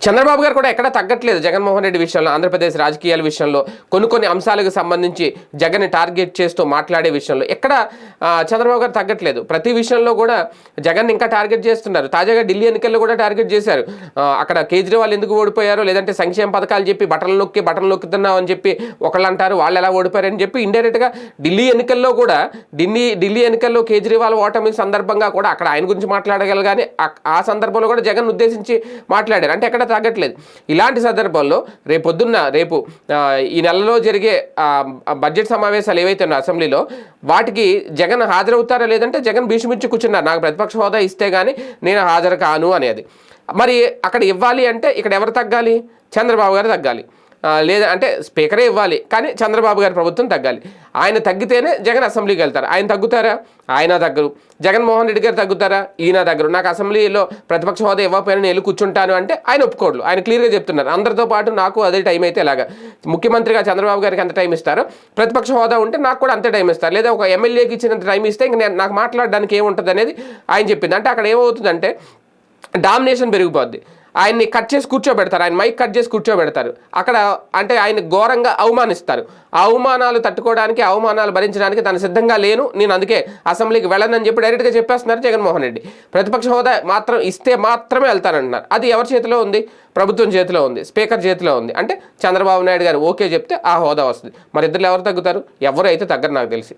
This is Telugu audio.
చంద్రబాబు గారు కూడా ఎక్కడ తగ్గట్లేదు జగన్మోహన్ రెడ్డి విషయంలో ఆంధ్రప్రదేశ్ రాజకీయాల విషయంలో కొన్ని కొన్ని అంశాలకు సంబంధించి జగన్ టార్గెట్ చేస్తూ మాట్లాడే విషయంలో. ఎక్కడ చంద్రబాబు గారు తగ్గట్లేదు. ప్రతి విషయంలో కూడా జగన్ ఇంకా టార్గెట్ చేస్తున్నారు. తాజాగా ఢిల్లీ ఎన్నికల్లో కూడా టార్గెట్ చేశారు. అక్కడ కేజ్రీవాల్ ఎందుకు ఓడిపోయారో లేదంటే సంక్షేమ పథకాలు చెప్పి బటన్లు నొక్కి బటన్లు నొక్కుతున్నాం అని చెప్పి ఒకళ్ళు అంటారు వాళ్ళు ఎలా ఓడిపోయారని చెప్పి ఇండైరెక్ట్గా ఢిల్లీ ఎన్నికల్లో కూడా ఢిల్లీ ఢిల్లీ ఎన్నికల్లో కేజ్రీవాల్ ఓటమి సందర్భంగా కూడా అక్కడ ఆయన గురించి మాట్లాడగలరు ఆ- ఆ సందర్భంలో కూడా జగన్ ఉద్దేశించి మాట్లాడారు. అంటే ఎక్కడ తాగట్లేదు. ఇలాంటి సందర్భంలో రేపు పొద్దున్న రేపు ఈ నెలలో జరిగే బడ్జెట్ సమావేశాలు ఏవైతే ఉన్నాయో అసెంబ్లీలో వాటికి జగన్ హాజరవుతారా లేదంటే జగన్ భీష్మించి కూర్చున్నారు. నాకు ప్రతిపక్ష హోదా ఇస్తే కానీ నేను హాజరు కాను అనేది. మరి అక్కడ ఇవ్వాలి అంటే ఇక్కడ ఎవరు తగ్గాలి? చంద్రబాబు గారు తగ్గాలి. లేదా అంటే స్పీకరే ఇవ్వాలి కానీ చంద్రబాబు గారి ప్రభుత్వం తగ్గాలి. ఆయన తగ్గితేనే జగన్ అసెంబ్లీకి వెళ్తారు. ఆయన తగ్గుతారా? ఆయన తగ్గరు. జగన్మోహన్ రెడ్డి గారు తగ్గుతారా? ఈయన తగ్గరు. నాకు అసెంబ్లీలో ప్రతిపక్ష హోదా ఇవ్వకపోయినా నేను వెళ్ళి కూర్చుంటాను అంటే ఆయన ఒప్పుకోడు. ఆయన క్లియర్గా చెప్తున్నారు. అందరితో పాటు నాకు అదే టైం అయితే ఇలాగా ముఖ్యమంత్రిగా చంద్రబాబు గారికి ఎంత టైం ఇస్తారో? ప్రతిపక్ష హోదా ఉంటే నాకు కూడా అంతే టైం ఇస్తారు. లేదా ఒక ఎమ్మెల్యేకి ఇచ్చినంత టైం ఇస్తే ఇంక నేను నాకు మాట్లాడడానికి ఏముంటుంది అనేది ఆయన చెప్పింది. అంటే అక్కడ ఏమవుతుందంటే డామినేషన్ పెరిగిపోద్ది. ఆయన్ని కట్ చేసి కూర్చోబెడతారు. ఆయన మైక్ కట్ చేసి కూర్చోబెడతారు. అక్కడ అంటే ఆయన ఘోరంగా అవమానిస్తారు. ఆ అవమానాలు తట్టుకోవడానికి అవమానాలు భరించడానికి తను సిద్ధంగా లేను. నేను అందుకే అసెంబ్లీకి వెళ్ళనని చెప్పి డైరెక్ట్గా చెప్పేస్తున్నారు జగన్మోహన్ రెడ్డి. ప్రతిపక్ష హోదా మాత్రం ఇస్తే మాత్రమే వెళ్తానంటున్నారు అది ఎవరి చేతిలో ఉంది? ప్రభుత్వం చేతిలో ఉంది. స్పీకర్ చేతిలో ఉంది. అంటే చంద్రబాబు నాయుడు గారు ఓకే చెప్తే ఆ హోదా వస్తుంది. మరి ఇద్దరు ఎవరు తగ్గుతారు? ఎవరు అయితే తగ్గరు నాకు తెలిసి.